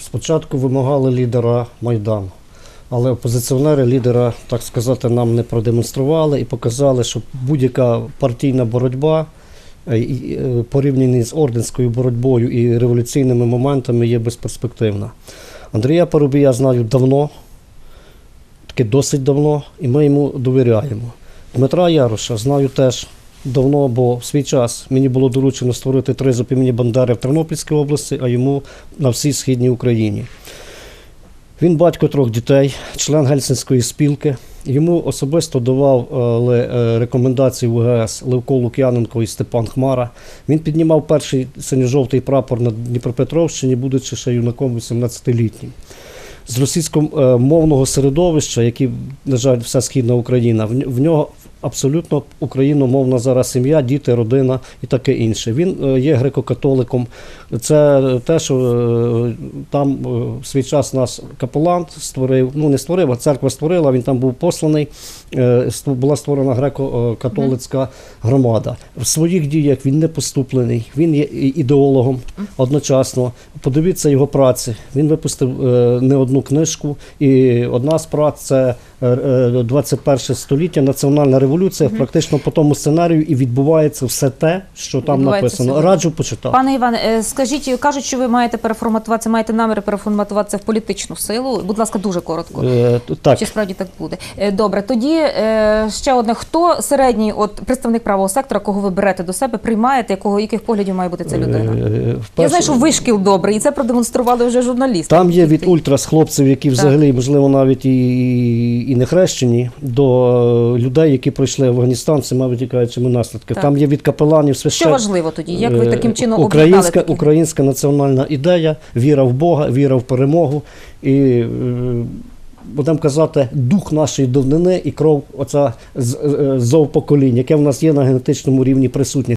Спочатку вимагали лідера Майдану, але опозиціонери лідера, так сказати, нам не продемонстрували і показали, що будь-яка партійна боротьба е, е, порівняні з орденською боротьбою і революційними моментами є безперспективна. Андрія Парубія знаю давно, таки досить давно, і ми йому довіряємо. Дмитра Яроша знаю теж давно, бо в свій час мені було доручено створити три імені Бандери в Тернопільській області, а йому на всій східній Україні. Він батько трьох дітей, член Гельсінської спілки. Йому особисто давав е, е, рекомендації УГС Левко Лук'яненко і Степан Хмара. Він піднімав перший синьо-жовтий прапор на Дніпропетровщині, будучи ще юнаком 18-літнім. З російськомовного середовища, який, на жаль, вся східна Україна, в нього абсолютно україномовна зараз сім'я, діти, родина і таке інше. Він е, є греко-католиком. Це те, що е, там е, в свій час нас капелан створив, ну не створив, а церква створила, він там був посланий, була створена греко-католицька громада. В своїх діях він не поступлений, він є ідеологом одночасно. Подивіться його праці. Він випустив не одну книжку, і одна з праць це е, е, 21 століття, національна революція. Практично по тому сценарію і відбувається все те, що там написано. Раджу почитати. Пане Іване, е, скажіть, кажуть, що ви маєте переформатуватися, маєте наміри переформатуватися в політичну силу. Будь ласка, дуже коротко. Е, так, Чи справді так буде? Е, Добре, тоді е, ще одне: хто середній, от представник правого сектора, кого ви берете до себе, приймаєте, якого яких поглядів має бути ця людина? е, Я знаю, що вишкіл добрий, і це продемонстрували вже журналісти. Там є від ультрас хлопців, які взагалі, можливо, навіть і, і не хрещені, до людей, які пройшли Афганістан мабуть, цими витікаючими наслідками. Так. Там є від капеланів Що священ... важливо тоді? Як ви Е, таким чином українська, такі? українська національна ідея, віра в Бога, віра в перемогу і. е, Будемо казати, дух нашої давнини і кров, оця е, зов поколінь, яке в нас є на генетичному рівні присутнє.